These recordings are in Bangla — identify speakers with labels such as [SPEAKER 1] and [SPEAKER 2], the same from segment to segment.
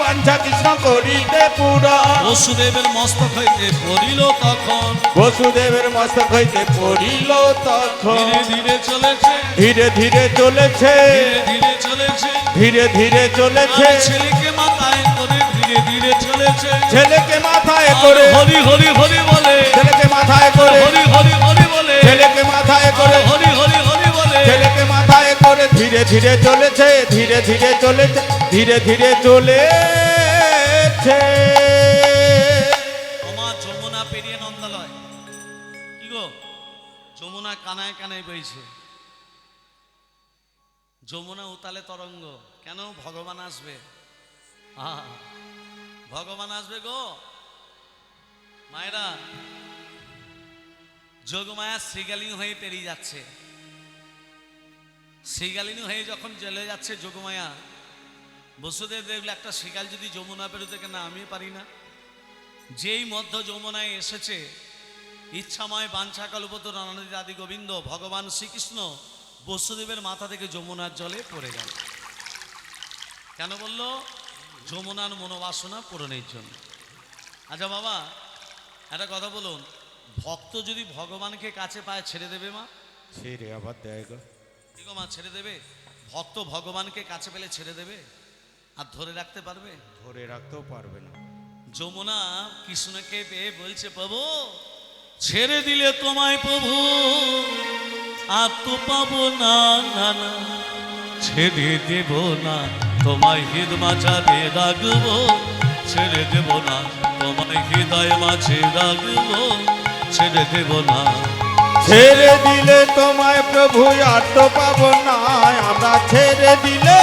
[SPEAKER 1] বাঞ্ছা কৃষ্ণ করিতে পুরা
[SPEAKER 2] বসুদেবের মস্তক হইতে পড়িল তখন।
[SPEAKER 1] বসুদেবের মস্তক হইতে পড়িল তখন।
[SPEAKER 2] ধীরে ধীরে চলেছে।
[SPEAKER 1] ধীরে ধীরে চলেছে।
[SPEAKER 2] ধীরে ধীরে চলেছে।
[SPEAKER 1] ধীরে ধীরে চলেছে।
[SPEAKER 2] আর ছেলেকে মাথায় করে ধীরে ধীরে চলেছে।
[SPEAKER 1] ছেলেকে মাথায় করে
[SPEAKER 2] হরি হরি হরি বলে।
[SPEAKER 1] ছেলেকে মাথায় করে
[SPEAKER 2] হরি হরি হরি বলে।
[SPEAKER 1] ছেলেকে ধীরে ধীরে চলেছে, ধীরে ধীরে চলেছে, ধীরে ধীরে
[SPEAKER 2] আমার যমুনা পেরিয়ে নন্দালয়। কি গো? যমুনা কানায় কানায় বইছে। যমুনা উতালে তরঙ্গ, কেন ভগবান আসবে? ভগবান আসবে গো। মায়েরা, যোগমায়া শ্রীগালিনী হয়ে পেরিয়ে যাচ্ছে। শ্রীগালিনী হয়ে যখন জেলে যাচ্ছে যোগমায়া, বসুদেব দেখলে একটা শিকাল যদি যমুনা পেরোতে কেন আমি পারি না? যেই মধ্য যমুনায় এসেছে, ইচ্ছাময় বাঞ্ছা কল্পত রানাদি আদি গোবিন্দ, ভগবান শ্রীকৃষ্ণ বসুদেবের মাথা থেকে যমুনার জলে পড়ে গেল। কেন বলল? যমুনার মনোবাসনা পূরণের জন্য। আচ্ছা বাবা, একটা কথা বলুন, ভক্ত যদি ভগবানকে কাছে পায় ছেড়ে দেবে মা?
[SPEAKER 1] ছেড়ে আবার দেয় গো
[SPEAKER 2] মা ছেড়ে দেবে? ভক্ত ভগবানকে কাছে পেলে ছেড়ে দেবে? আর ধরে রাখতে পারবে?
[SPEAKER 1] ধরে রাখতেও পারবে না।
[SPEAKER 2] যমুনা কৃষ্ণকে পেয়ে বলছে প্রভু ছেড়ে দিলে তোমায় প্রভু আর তো পাবো না না না। ছেড়ে দেব না তোমায় হৃদ মাঝারে রাখব। ছেড়ে দেব না তোমায় হৃদয় মাঝে রাখব। ছেড়ে দেব না
[SPEAKER 1] ছেড়ে দিলে তোমায় প্রভু আর তো পাবো না আমরা ছেড়ে দিলে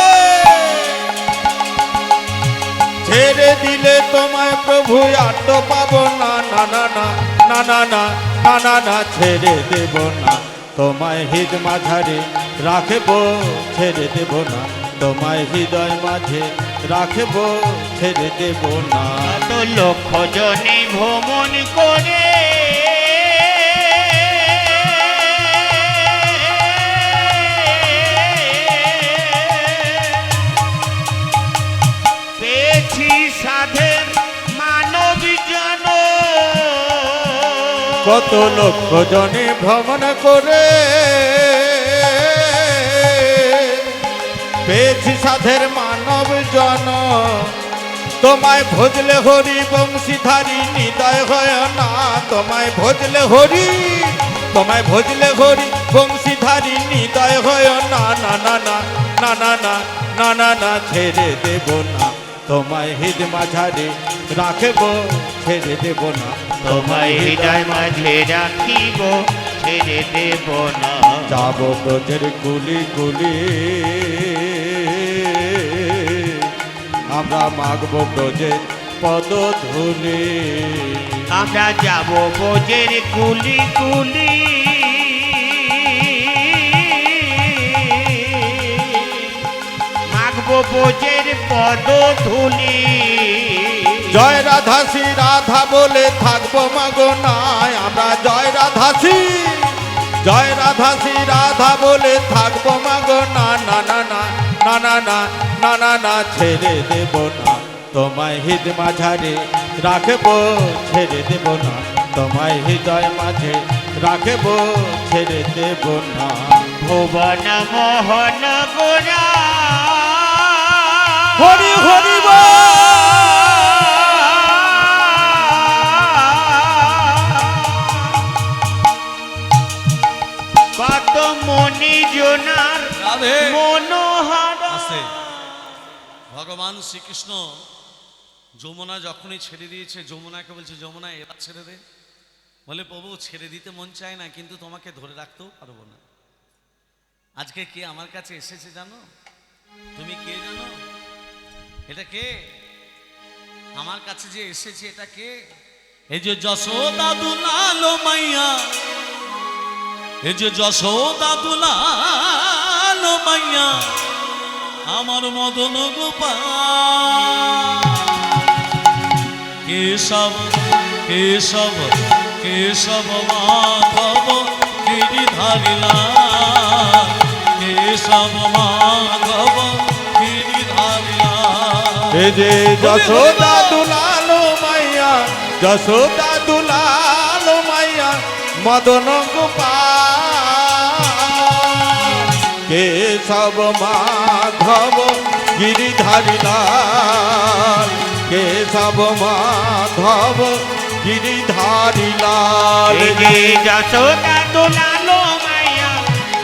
[SPEAKER 1] ছেড়ে দিলে তোমায় প্রভু আর তো পাবো না না না না না না না না না না ছেড়ে দেব না তোমায় হৃদ মাঝারে রাখব ছেড়ে দেব না তোমায় হৃদয় মাঝে রাখব ছেড়ে দেব না
[SPEAKER 3] কত লক্ষ জনে ভ্রমণ করে
[SPEAKER 1] কত লক্ষ জনে ভ্রমণ করে। পেয়েছি সাধের মানব জন। তোমায় ভজলে হরি বংশী বংশীধারী, নিদয় হয় না। তোমায় ভজলে হরি, তোমায় ভজলে হরি বংশীধারী, নিদয় হয় না। না না না না না না না না না, ছেড়ে দেব না। তোমায় হৃদ মাঝারে রাখব, ছেড়ে দেব না।
[SPEAKER 3] তোমায় হৃদয় মাঝে রাখিব ছেড়ে দেব না।
[SPEAKER 1] যাব ব্রজের কুলি কুলি। আমরা মাগব ব্রজের পদ ধুলি
[SPEAKER 3] আমরা যাব বোঝের কুলি কুলি। মাগব বোঝের পদ ধুলি
[SPEAKER 1] জয় রাধাসী রাধা বলে থাকব মাগো নাই। আমরা জয় রাধাসী জয় রাধাসী রাধা বলে থাকব মাগো না। না না না না না না না না না ছেড়ে দেব না। তোমায় হৃদ মাঝারে রাখব ছেড়ে দেব না। তোমায় হৃদয় মাঝে রাখব ছেড়ে দেব না।
[SPEAKER 3] ভুবন মোহন গোরা।
[SPEAKER 1] হরি হরি
[SPEAKER 2] ভগবান শ্রীকৃষ্ণ যমুনা যখনই ছেড়ে দিয়েছে, যমুনাকে বলছে, যমুনা, এবার ছেড়ে দে। বলে, প্রভু, ছেড়ে দিতে মন চায় না, কিন্তু তোমাকে ধরে রাখতেও পারব না। আজকে কে আমার কাছে এসেছে জানো? তুমি কে জানো? এটা কে? আমার কাছে যে এসেছে, এটা কে? এই যে যশোদা দুলালো মাইয়া, এই যে যশোদা দুলালো মাইয়া আমার মদন গোপাল। কেশব কেশব কেশব মাধব গিরিধারিলা কেশব মাধব গিরিধারিলা
[SPEAKER 1] এ যে যশোদা দুলালো মাইয়া, যশোদা দুলালো মাইয়া, মদন গোপাল। কে সব মাধব গিরিধারী লাল কে সব মাধব গিরিধারী লাল
[SPEAKER 3] যশোদা দোলালো মাইয়া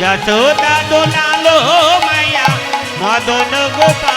[SPEAKER 3] যশোদা দোলালো মাইয়া, মদন গোপাল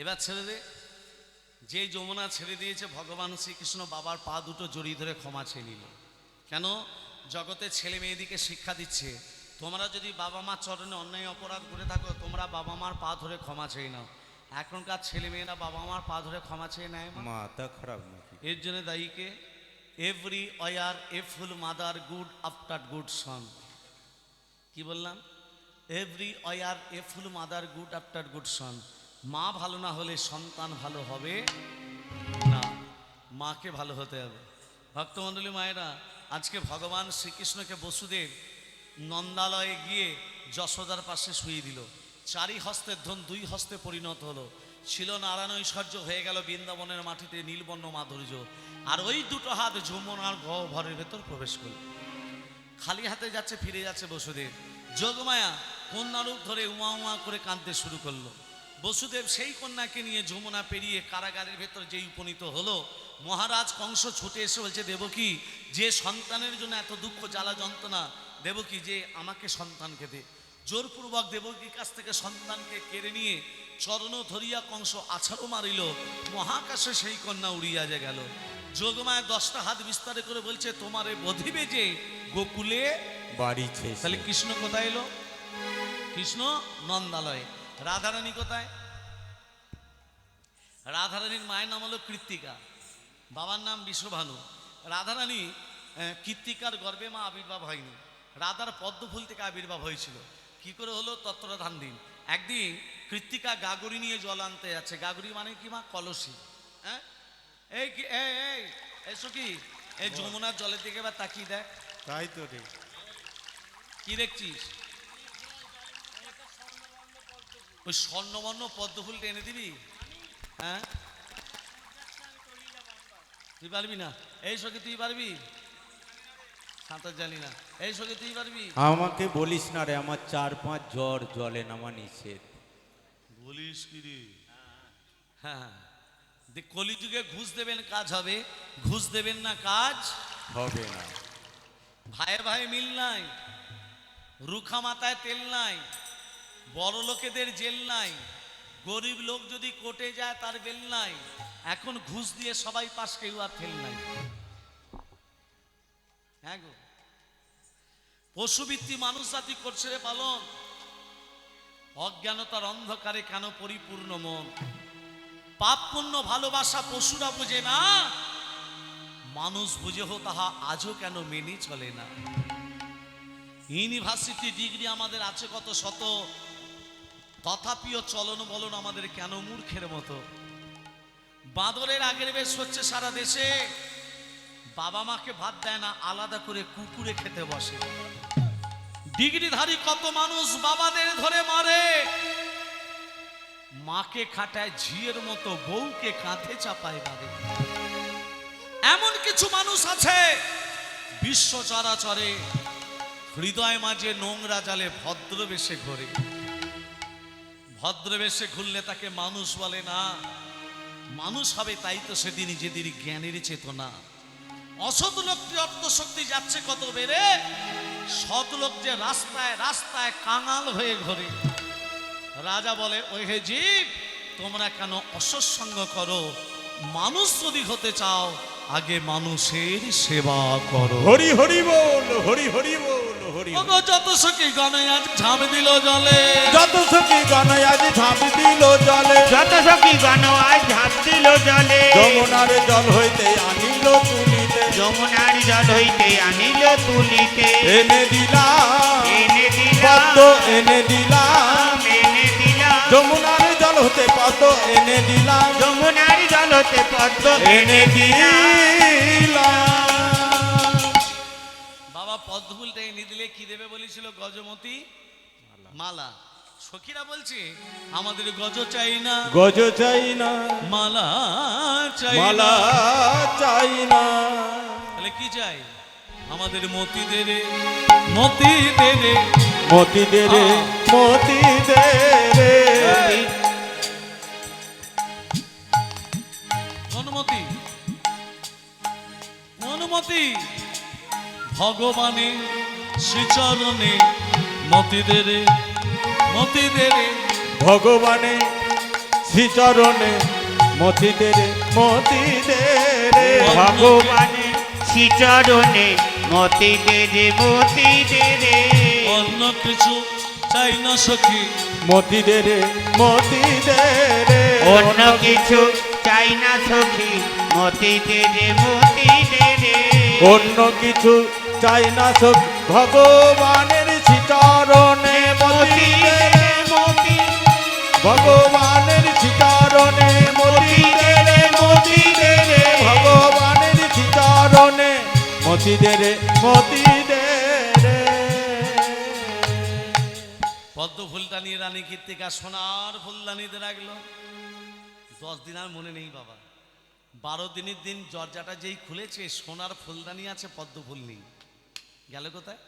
[SPEAKER 2] এবার ছেড়ে দে। যে যমুনা ছেড়ে দিয়েছে ভগবান শ্রীকৃষ্ণ বাবার পা দুটো জড়িয়ে ধরে ক্ষমা চেয়ে নিল। কেন? জগতে ছেলে মেয়েদিকে শিক্ষা দিচ্ছে তোমরা যদি বাবা মার চরণে অন্যায় অপরাধ করে থাকো তোমরা বাবা মার পা ধরে ক্ষমা চেয়ে নাও। এখনকার ছেলে মেয়েরা বাবা মার পা ধরে ক্ষমা চেয়ে নেয় মা?
[SPEAKER 1] মাথা খারাপ নাকি?
[SPEAKER 2] এর জন্য দায়ীকে every hour a fool mother good after good son কি বললাম? Every hour a fool mother good after good son মা ভালো না হলে সন্তান ভালো হবে? না, মাকে ভালো হতে হবে। ভক্তমণ্ডলী মায়েরা, আজকে ভগবান শ্রীকৃষ্ণকে বসুদেব নন্দালয়ে গিয়ে যশোদার পাশে শুয়ে দিল। চারি হস্তের ধন, দুই হস্তে পরিণত হলো। ছিল নারায়ণ ঐশ্বর্য হয়ে গেল বৃন্দাবনের মাটিতে নীলবর্ণ মাধুর্য। আর ওই দুটো হাত যমুনার গহ্বরের ভেতর প্রবেশ করল। খালি হাতে যাচ্ছে, ফিরে যাচ্ছে বসুদেব। যোগমায়া, কন্যারূপ ধরে উমা উমা করে কাঁদতে শুরু করল। বসুদেব সেই কন্যাকে নিয়ে যমুনা পেরিয়ে কারাগারের ভেতর যেই উপনীত হলো মহারাজ কংস ছুটে এসে বলছে দেবকী যে সন্তানের জন্য এত দুঃখ জ্বালা যন্ত্রণা দেবকী যে আমাকে সন্তানকে দে। জোরপূর্বক দেবকীর কাছ থেকে সন্তানকে কেড়ে নিয়ে চরণ ধরিয়া কংস আছাড়ও মারিল মহাকাশে সেই কন্যা উড়িয়া যে গেল। যোগমায় দশটা হাত বিস্তারে করে বলছে তোমারে বধিবে যে গোকুলে
[SPEAKER 1] বাড়ি
[SPEAKER 2] তাহলে কৃষ্ণ কোথায় এলো? কৃষ্ণ নন্দালয়ে। রাধারানী কোথায়? রাধারানীর মায়ের নাম হলো কৃত্তিকা। বাবার নাম বিশ্বভানু। রাধারানী কৃত্তিকার গর্বে মা আবির্ভাব হয়নি। রাধার পদ্মফুল থেকে আবির্ভাব হয়েছিল। কি করে হলো? তত্ত্বরাধান দিন। একদিন কৃত্তিকা গাগরি নিয়ে জল আনতে যাচ্ছে। গাগরি মানে কি মা? কলসি। হ্যাঁ এই কি? এই এই এসো কি? এই যমুনার জলের দিকে এবার তাকিয়ে দেখ।
[SPEAKER 1] তাই তো রে।
[SPEAKER 2] কি দেখছিস? ওই স্বর্ণবর্ণ পদ্ম ফুলটা এনে দিবি? হ্যাঁ? তুই পারবি না? এই সঙ্গে তুই পারবি? সাঁতার জানি না। এই সঙ্গে তুই পারবি?
[SPEAKER 1] আমাকে বলিস না রে আমার চার পাঁচ জ্বর জলে নামা নিষেধ।
[SPEAKER 2] বলিস কি রে? হ্যাঁ। যে কলিযুগে ঘুষ দেবেন কাজ হবে ঘুষ দেবেন না কাজ
[SPEAKER 1] হবে না।
[SPEAKER 2] ভাইয়ে ভাই মিল নাই রুখা মাথায় তেল নাই। বড় লোকেদের জেল নাই, গরিব লোক যদি কোর্টে যায় তার বেল নাই, এখন ঘুষ দিয়ে সবাই পাশ কেউ আর ফেল নাই। হ্যাঁ গো। পশুবৃত্তি মানুষ জাতি করছে রে পালন। অজ্ঞানতার অন্ধকারে কেন পরিপূর্ণ মন? পাপ পুণ্য ভালোবাসা পশুরা বুঝে না? মানুষ বুঝে বুঝেও তাহা আজও কেন মেনে চলে না? ইউনিভার্সিটি ডিগ্রি আমাদের আছে কত শত? তথাপিও চলন বলন আমাদের কেন মূর্খের মতো? বাঁদরের আগের বেশ হচ্ছে সারা দেশে। বাবা মাকে ভাত দেয় না, আলাদা করে কুকুরে খেতে বসে। ডিগ্রিধারী কত মানুষ বাবাদের ধরে মারে। মাকে খাটায় ঝিয়ের মতো, বউকে কাঁধে চাপায় মারে এমন কিছু মানুষ আছে, বিশ্ব চরাচরে, হৃদয় মাঝে নোংরা জালে ভদ্রবেশে ঘোরে। ভদ্রবেশে ঘুরলে তাকে মানুষ বলে না। মানুষ হবে তাই তো সেদিন যেদিন জ্ঞানের চেতনা। অসৎ লোকটি অর্থ শক্তি যাচ্ছে কত বেড়ে, সৎ লোক যে রাস্তায় রাস্তায় কাঙাল হয়ে ঘোরে। রাজা বলে ওই হে জীব, তোমরা কেন অসৎসঙ্গ করো? মানুষ যদি হতে চাও, আগে মানুষের সেবা করো।
[SPEAKER 1] হরি হরি বল, হরি হরি বল।
[SPEAKER 2] ওগো যত সখী গণে আজ ঝাঁপ দিল জলে।
[SPEAKER 1] যত সখী আজ ঝাঁপ দিল জলে।
[SPEAKER 3] যত সখী গণ আজ ঝাঁপ দিল জলে।
[SPEAKER 1] যমুনার জল হইতে আনিল তুলিতে।
[SPEAKER 3] যমুনার জল হইতে আনিল তুলিতে।
[SPEAKER 1] এনে দিলাম।
[SPEAKER 3] এনে
[SPEAKER 1] পদ্ম
[SPEAKER 3] দিলাম
[SPEAKER 1] এনে দিলাম।
[SPEAKER 3] এনে দিলাম।
[SPEAKER 1] যমুনার জল হতে পদ্ম এনে দিলাম।
[SPEAKER 3] যমুনার জল হতে পদ্ম
[SPEAKER 1] এনে দিলাম।
[SPEAKER 2] পদ্মফুলটা এনে দিলে কি দেবে বলেছিল গজমতি? মালা। সখীরা বলছে আমাদের গজ চাই না।
[SPEAKER 1] গজ চাই না।
[SPEAKER 2] মালা চাই
[SPEAKER 1] মালা চাই না।
[SPEAKER 2] তাহলে কি চাই? আমাদের মতি দে রে মতি দে রে
[SPEAKER 1] মতি দে রে মতি দে রে
[SPEAKER 2] অনুমতি। অনুমতি। ভগবানে শ্রীচরণে মতি দে রে মতি দে রে
[SPEAKER 1] ভগবানে শ্রীচরণে মতি দে রে মতি দে রে
[SPEAKER 3] ভগবানে শ্রীচরণে মতি দে রে মতি দে রে
[SPEAKER 2] অন্য কিছু চাই না সখী।
[SPEAKER 1] মতি দে রে মতি দে রে
[SPEAKER 3] অন্য কিছু চাই না সখী। মতি দে রে মতি দে রে
[SPEAKER 1] অন্য কিছু চাই না সব ভগবানের শ্রীচরণে মতি। ভগবানের শ্রীচরণে মতি। মতি ভগবানের শ্রীচরণে মতি দে রে, মতি দে
[SPEAKER 2] পদ্ম ফুলদানি রানী কীর্তিকা সোনার ফুলদানিতে রাখল। দশ দিন আর মনে নেই বাবা। বারো দিনের দিন দরজাটা যেই খুলেছে, সোনার ফুলদানি আছে, পদ্ম ফুল নেই। গেল কোথায়?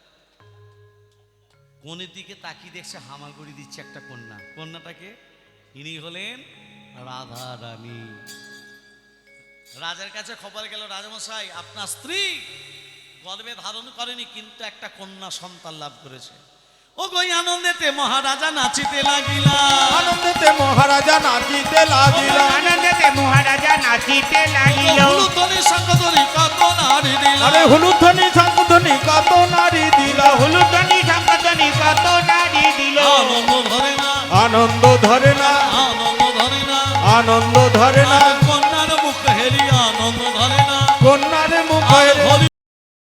[SPEAKER 2] কোনের দিকে তাকিয়ে দেখছে হামাগুড়ি দিচ্ছে একটা কন্যা। কন্যাটাকে ইনি হলেন রাধা রানী রাজার কাছে খবর গেল, রাজামশাই, আপনার স্ত্রী গর্বে ধারণ করেনি, কিন্তু একটা কন্যা সন্তান লাভ করেছে। ও গই আনন্দেতে মহারাজা নাচিতে লাগিলা
[SPEAKER 1] আনন্দেতে মহারাজা নাচিতে লাগিল।
[SPEAKER 3] আনন্দেতে মহারাজা নাচিতে লাগিল।
[SPEAKER 2] হুলুধ্বনি শঙ্খধ্বনি কত নারী দিল।
[SPEAKER 1] আরে হুলুধ্বনি শঙ্খধ্বনি কত নারী দিল।
[SPEAKER 3] হুলুধ্বনি শঙ্খধ্বনি কত নারী দিল।
[SPEAKER 2] আনন্দ ধরে না।
[SPEAKER 1] আনন্দ ধরে না।
[SPEAKER 2] আনন্দ ধরে না।
[SPEAKER 1] আনন্দ ধরে না।
[SPEAKER 2] কন্যার মুখ হেরি আনন্দ ধরে না। কন্যার মুখ হেরি